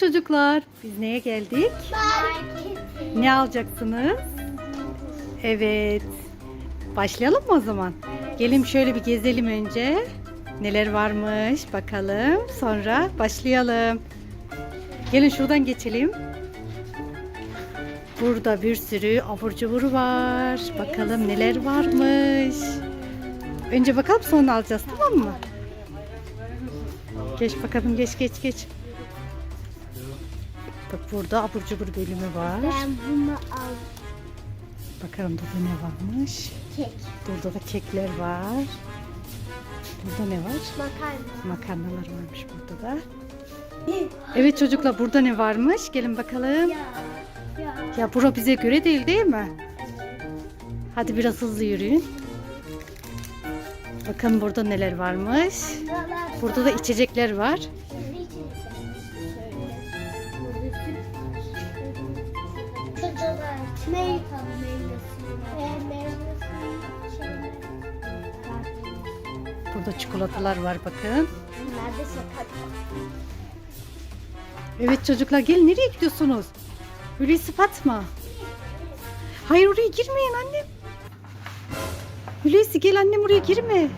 Çocuklar, biz neye geldik? Ne alacaksınız? Evet. Başlayalım mı o zaman? Gelin şöyle bir gezelim önce. Neler varmış bakalım. Sonra başlayalım. Gelin şuradan geçelim. Burada bir sürü abur cubur var. Bakalım neler varmış. Önce bakalım sonra alacağız tamam mı? Geç bakalım geç geç geç. Bak burada abur cubur bölümü var. Ben bunu al. Bakalım burada ne varmış. Kek. Burada da kekler var. Burada ne var? Makarna. Makarnalar varmış burada da. Evet çocuklar burada ne varmış? Gelin bakalım. Ya. Ya. Ya bura bize göre değil değil mi? Hadi biraz hızlı yürüyün. Bakın burada neler varmış. Burada da içecekler var. Burada çikolatalar var bakın. Nerede şeker? Evet çocuklar gelin nereye gidiyorsunuz? Hulusi Fatma. Hayır oraya girmeyin annem. Hulusi gel annem oraya girme.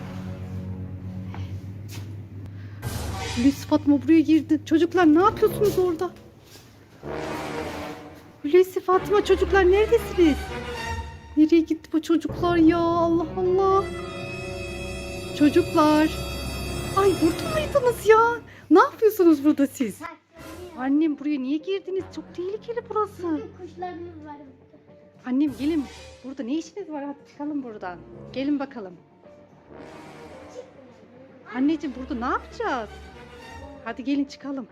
Hulusi Fatma buraya girdi. Çocuklar ne yapıyorsunuz orada? Hulusi Fatma çocuklar neredesiniz? Nereye gitti bu çocuklar ya Allah Allah. Çocuklar. Ay burada mıydınız ya? Ne yapıyorsunuz burada siz? Annem buraya niye girdiniz? Çok tehlikeli burası. Kuşlarımız var. Annem gelin. Burada ne işiniz var? Hadi çıkalım buradan. Gelin bakalım. Anneciğim burada ne yapacağız? Hadi gelin çıkalım.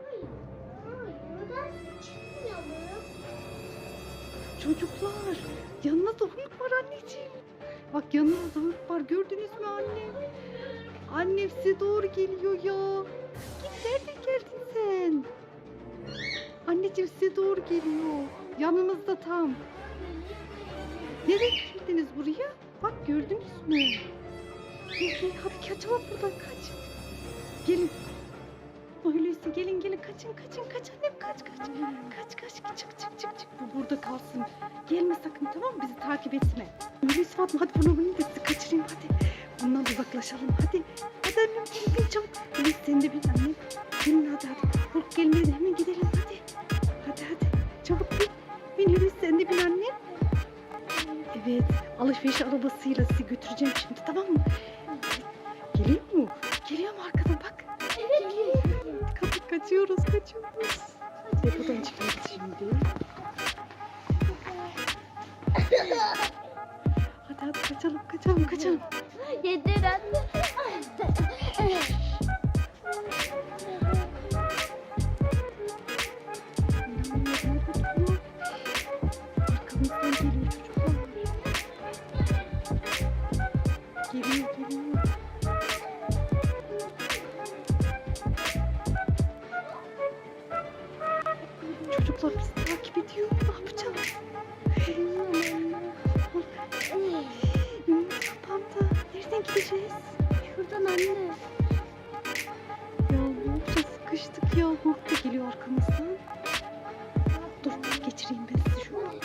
Çocuklar yanınızda Hulk var anneciğim. Bak yanınızda Hulk var gördünüz mü annem? Annem size doğru geliyor ya. Git nereden geldin sen? Anneciğim size doğru geliyor. Yanınızda tam. Nereye girdiniz buraya? Bak gördünüz mü? Hadi kaçalım buradan kaç. Gelin. Öyleyse gelin gelin kaçın kaçın kaç annem kaç kaç. Kaç kaç çık çık çık çık. Bu burada kalsın. Gelme sakın tamam mı? Bizi takip etme. Öyleyse Fatma hadi bunu bunu bizi kaçırayım hadi. Bundan uzaklaşalım hadi. Hadi annem bin bin çabuk. Öyleyse sen de bin annem. Bin hadi hadi. Hulk gelmedi hemen gidelim hadi. Hadi hadi. Çabuk bin. Bin Hulusi sen de bin annem. Evet alışveriş arabasıyla sizi götüreceğim şimdi tamam mı? Kaçıyoruz kaçıyoruz. Depodan çıkıyoruz şimdi. Hadi hadi kaçalım kaçalım kaçalım. Yedir anne. Arkamızdan geliyor çocuklar. Geliyor. Çocuklar bizi takip ediyor. Ne yapacağız? Kapandı. Nereden gideceğiz? Şuradan anne. Ya ne yapacağız? Sıkıştık ya. Hulk da geliyor arkamızdan. Dur geçireyim ben sizi şuradan.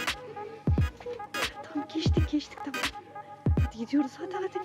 Tamam geçtik geçtik tamam. Hadi gidiyoruz hadi hadi.